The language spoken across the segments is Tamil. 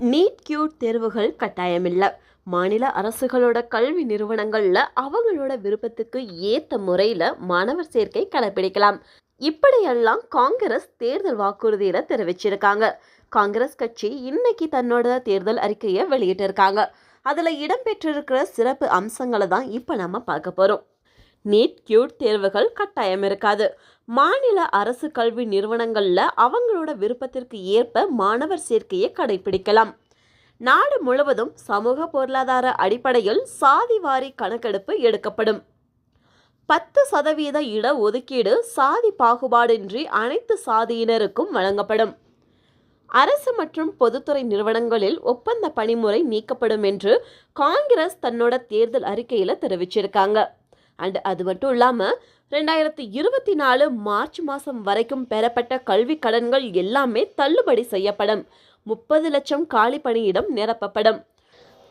நீட் கியூட் தேர்வுகள் கட்டாயமில்லை. மாநில அரசுகளோட கல்வி நிறுவனங்களில் அவங்களோட விருப்பத்துக்கு ஏற்ற முறையில் மாணவர் சேர்க்கை கடைபிடிக்கலாம் இப்படியெல்லாம் காங்கிரஸ் தேர்தல் வாக்குறுதியில தெரிவிச்சிருக்காங்க. காங்கிரஸ் கட்சி இன்னைக்கு தன்னோட தேர்தல் அறிக்கையை வெளியிட்டிருக்காங்க. அதில் இடம்பெற்றிருக்கிற சிறப்பு அம்சங்களை தான் இப்போ நம்ம பார்க்க போகிறோம் நீட் கியூட் தேர்வுகள் கட்டாயம் இருக்காது. மாநில அரசு கல்வி நிறுவனங்களில் அவங்களோட விருப்பத்திற்கு ஏற்ப மாணவர் சேர்க்கையை கடைபிடிக்கலாம் நாடு முழுவதும் சமூக பொருளாதார அடிப்படையில் சாதிவாரி கணக்கெடுப்பு எடுக்கப்படும். பத்து சதவீத இட ஒதுக்கீடு சாதி பாகுபாடின்றி அனைத்து சாதியினருக்கும் வழங்கப்படும். அரசு மற்றும் பொதுத்துறை நிறுவனங்களில் ஒப்பந்த பணிமுறை நீக்கப்படும் என்று காங்கிரஸ் தன்னோட தேர்தல் அறிக்கையில் தெரிவிச்சிருக்காங்க. அண்ட் அது மட்டும் இல்லாமல் ரெண்டாயிரத்தி இருபத்தி நாலு மார்ச் மாதம் வரைக்கும் பெறப்பட்ட கல்வி கடன்கள் எல்லாமே தள்ளுபடி செய்யப்படும். முப்பது லட்சம் காலி பணியிடம் நிரப்பப்படும்.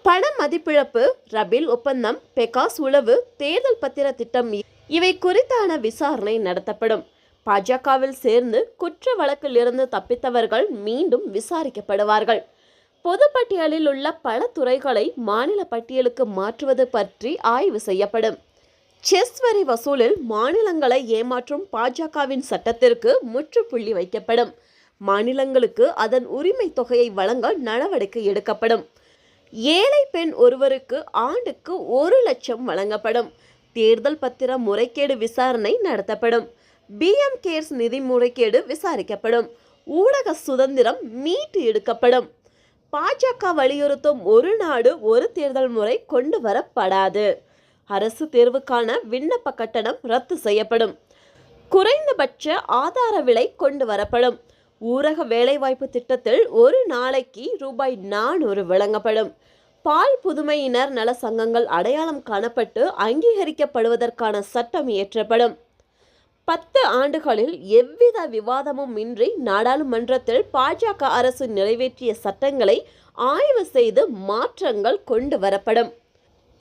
பண மதிப்பிழப்பு ரபில் ஒப்பந்தம் பெகாஸ் உளவு தேர்தல் பத்திர திட்டம் இவை குறித்தான விசாரணை நடத்தப்படும். பாஜகவில் சேர்ந்து குற்ற வழக்கில் இருந்து தப்பித்தவர்கள் மீண்டும் விசாரிக்கப்படுவார்கள். பொதுப்பட்டியலில் உள்ள பல துறைகளை மாநில பட்டியலுக்கு மாற்றுவது பற்றி ஆய்வு செய்யப்படும். செஸ் வரி வசூலில் மாநிலங்களை ஏமாற்றும் பாஜகவின் சட்டத்திற்கு முற்றுப்புள்ளி வைக்கப்படும். மாநிலங்களுக்கு அதன் உரிமை தொகையை வழங்க நடவடிக்கை எடுக்கப்படும். ஏழை பெண் ஒருவருக்கு ஆண்டுக்கு ஒரு லட்சம் வழங்கப்படும். தேர்தல் பத்திர முறைகேடு விசாரணை நடத்தப்படும். பிஎம் கேர்ஸ் நிதி முறைகேடு விசாரிக்கப்படும். ஊடக சுதந்திரம் மீட்டு எடுக்கப்படும். பாஜக வலியுறுத்தும் ஒரு நாடு ஒரு தேர்தல் முறை கொண்டு வரப்படாது. அரசு தேர்வுக்கான விண்ணப்ப கட்டணம் ரத்து செய்யப்படும். குறைந்தபட்ச ஆதார விலை கொண்டு வரப்படும். ஊரக வேலைவாய்ப்பு திட்டத்தில் ஒரு நாளைக்கு ரூபாய் நானூறு வழங்கப்படும். பால் புதுமையினர் நல சங்கங்கள் அடையாளம் காணப்பட்டு அங்கீகரிக்கப்படுவதற்கான சட்டம் இயற்றப்படும். பத்து ஆண்டுகளில் எவ்வித விவாதமும் இன்றி நாடாளுமன்றத்தில் பாஜக அரசு நிறைவேற்றிய சட்டங்களை ஆய்வு செய்து மாற்றங்கள் கொண்டு வரப்படும்.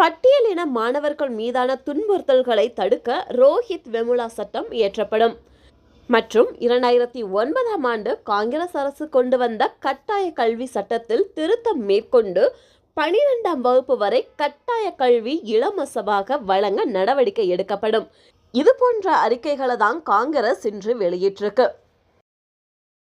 பட்டியலின மாணவர்கள் மீதான துன்புறுத்தல்களை தடுக்க ரோஹித் வெமுலா சட்டம் இயற்றப்படும். மற்றும் இரண்டாயிரத்தி ஒன்பதாம் ஆண்டு காங்கிரஸ் அரசு கொண்டு வந்த கட்டாய கல்வி சட்டத்தில் திருத்தம் மேற்கொண்டு பனிரெண்டாம் வகுப்பு வரை கட்டாய கல்வி இலவசமாக வழங்க நடவடிக்கை எடுக்கப்படும். இது போன்ற அறிக்கைகளை தான் காங்கிரஸ் இன்று வெளியிட்டிருக்கு.